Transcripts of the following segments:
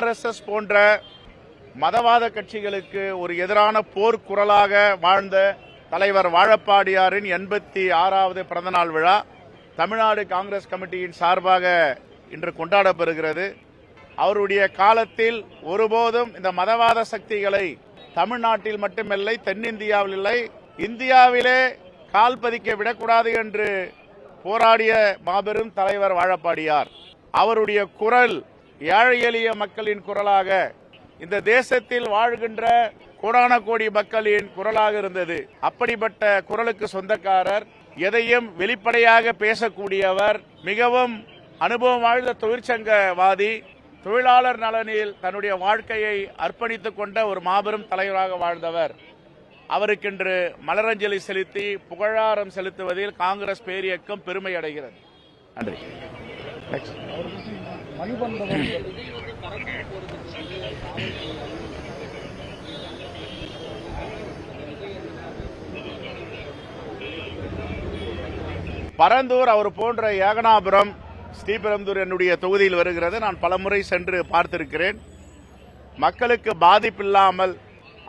RSS போன்ற மதவாத கட்சிகளுக்கு ஒரு எதிரான போர்க்குரலாக வாழ்ந்த தலைவர் வாழப்பாடியாரின் எண்பத்தி ஆறாவது பிறந்தநாள் விழா தமிழ்நாடு காங்கிரஸ் கமிட்டியின் சார்பாக இன்று கொண்டாடப்பெறுகிறது அவருடைய காலத்தில் ஒருபோதும் இந்த மதவாத சக்திகளை தமிழ்நாட்டில் மட்டுமில்லை தென்னிந்தியாவில் இல்லை இந்தியாவிலே கால் பதிக்க விடக்கூடாது என்று போராடிய மாபெரும் தலைவர் வாழப்பாடியார். அவருடைய குரல் ஏழை எளிய மக்களின் குரலாக இந்த தேசத்தில் வாழ்கின்ற கோடான கோடி மக்களின் குரலாக இருந்தது. அப்படிப்பட்ட குரலுக்கு சொந்தக்காரர் எதையும் வெளிப்படையாக பேசக்கூடியவர் மிகவும் அனுபவம் வாழ்ந்த தொழிற்சங்கவாதி தொழிலாளர் நலனில் தன்னுடைய வாழ்க்கையை அர்ப்பணித்துக் கொண்ட ஒரு மாபெரும் தலைவராக வாழ்ந்தவர். அவருக்கென்று மலரஞ்சலி செலுத்தி புகழாரம் செலுத்துவதில் காங்கிரஸ் பேரியக்கம் பெருமை அடைகிறது. நன்றி. மணிபந்தவன். பரந்தூர் அவர் போன்ற ஏகனாபுரம் ஸ்ரீபெரும்புதூர் என்னுடைய தொகுதியில் வருகிறது. நான் பலமுறை சென்று பார்த்திருக்கிறேன். மக்களுக்கு பாதிப்பில்லாமல்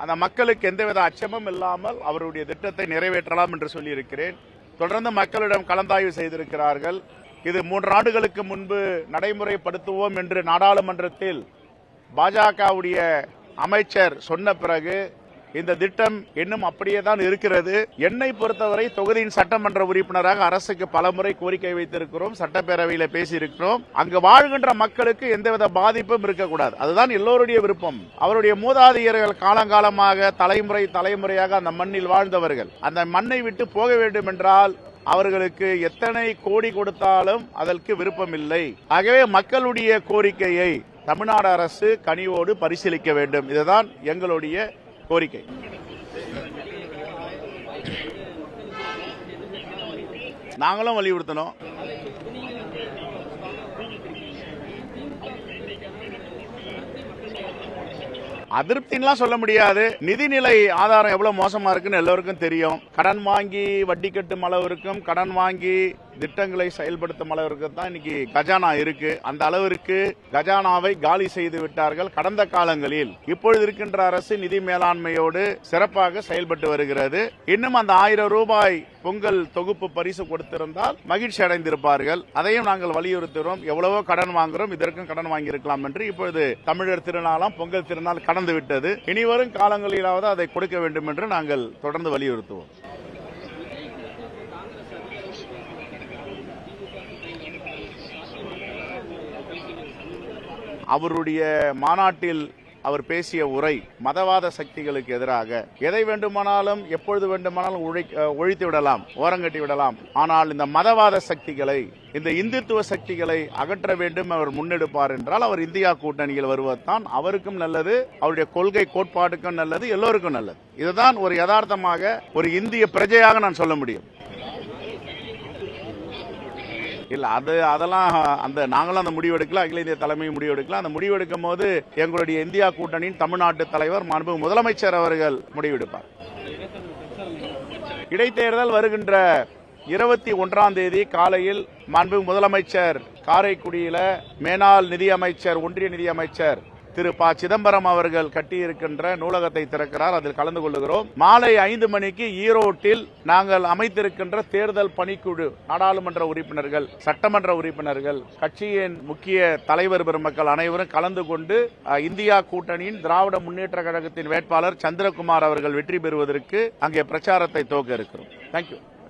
அந்த மக்களுக்கு எந்தவித அச்சமும் இல்லாமல் அவருடைய திட்டத்தை நிறைவேற்றலாம் என்று சொல்லியிருக்கிறேன். தொடர்ந்து மக்களிடம் கலந்தாய்வு செய்திருக்கிறார்கள். இது மூன்று ஆண்டுகளுக்கு முன்பு நடைமுறைப்படுத்துவோம் என்று நாடாளுமன்றத்தில் பாஜகவுடைய அமைச்சர் சொன்ன பிறகு இந்த திட்டம் இன்னும் அப்படியே தான் இருக்கிறது. என்னை பொறுத்தவரை தொகுதியின் சட்டமன்ற உறுப்பினராக அரசுக்கு பலமுறை கோரிக்கை வைத்திருக்கிறோம் சட்டப்பேரவையில் பேசியிருக்கிறோம். அங்கு வாழ்கின்ற மக்களுக்கு எந்தவித பாதிப்பும் இருக்கக்கூடாது. அதுதான் எல்லோருடைய விருப்பம். அவருடைய மூதாதையர்கள் காலங்காலமாக தலைமுறை தலைமுறையாக அந்த மண்ணில் வாழ்ந்தவர்கள். அந்த மண்ணை விட்டு போக வேண்டும் என்றால் அவர்களுக்கு எத்தனை கோடி கொடுத்தாலும் அதற்கு விருப்பமில்லை. ஆகவே மக்களுடைய கோரிக்கையை தமிழ்நாடு அரசு கனிவோடு பரிசீலிக்க வேண்டும். இதுதான் எங்களுடைய கோரிக்கை. நாங்களும் வலியுறுத்தணும். அதிருப்தின்லாம் சொல்ல முடியாது. நிதிநிலை ஆதாரம் எவ்வளவு மோசமா இருக்குன்னு எல்லோருக்கும் தெரியும். கடன் வாங்கி வட்டி கட்டும் அளவிற்கும் கடன் வாங்கி திட்டங்களை செயல்படுத்தும் அளவிற்கு தான் இன்னைக்கு கஜானா இருக்கு. அந்த அளவிற்கு கஜானாவை காலி செய்து விட்டார்கள் கடந்த காலங்களில். இப்பொழுது இருக்கின்ற அரசு நிதி மேலாண்மையோடு சிறப்பாக செயல்பட்டு வருகிறது. இன்னும் அந்த ஆயிரம் ரூபாய் பொங்கல் தொகுப்பு பரிசு கொடுத்திருந்தால் மகிழ்ச்சி அடைந்திருப்பார்கள். அதையும் நாங்கள் வலியுறுத்துகிறோம். எவ்வளவோ கடன் வாங்குறோம். இதற்கும் கடன் வாங்கியிருக்கலாம் என்று இப்பொழுது தமிழர் திருநாளாம் பொங்கல் திருநாள் கடந்து விட்டது. இனி வரும் காலங்களிலாவது அதை கொடுக்க வேண்டும் என்று நாங்கள் தொடர்ந்து வலியுறுத்துவோம். அவருடைய மாநாட்டில் அவர் பேசிய உரை மதவாத சக்திகளுக்கு எதிராக எதை வேண்டுமானாலும் எப்பொழுது வேண்டுமானாலும் உழை- ஒழித்து விடலாம் ஓரங்கட்டி விடலாம். ஆனால் இந்த மதவாத சக்திகளை இந்த இந்துத்துவ சக்திகளை அகற்ற வேண்டும் அவர் முன்னெடுப்பார் என்றால் அவர் இந்தியா கூட்டணியில் வருவதுதான் அவருக்கும் நல்லது அவருடைய கொள்கை கோட்பாட்டுக்கும் நல்லது எல்லோருக்கும் நல்லது. இதுதான் ஒரு யதார்த்தமாக ஒரு இந்திய பிரஜையாக நான் சொல்ல முடியும். இல்ல அது அதெல்லாம் அந்த நாங்களும் அந்த முடிவு எடுக்கல அகில இந்திய தலைமையும் முடிவு எடுக்கல. அந்த முடிவு எடுக்கும் போது எங்களுடைய இந்தியா கூட்டணியின் தமிழ்நாட்டு தலைவர் மாண்பு முதலமைச்சர் அவர்கள் முடிவெடுப்பார் இடைத்தேர்தல் வருகின்ற இருபத்தி ஒன்றாம் தேதி காலையில் மாண்பு முதலமைச்சர் காரைக்குடியில மேனாள் நிதியமைச்சர் ஒன்றிய நிதியமைச்சர் திரு ப. சிதம்பரம் அவர்கள் கட்டியிருக்கின்ற நூலகத்தை திறக்கிறார். அதில் கலந்து கொள்ளுகிறோம். மாலை ஐந்து மணிக்கு ஈரோட்டில் நாங்கள் அமைத்திருக்கின்ற தேர்தல் பணிக்குழு நாடாளுமன்ற உறுப்பினர்கள் சட்டமன்ற உறுப்பினர்கள் கட்சியின் முக்கிய தலைவர் பெருமக்கள் அனைவரும் கலந்து கொண்டு இந்தியா கூட்டணியின் திராவிட முன்னேற்ற கழகத்தின் வேட்பாளர் சந்திரகுமார் அவர்கள் வெற்றி பெறுவதற்கு அங்கே பிரச்சாரத்தை துவக்க இருக்கிறோம். தேங்க்யூ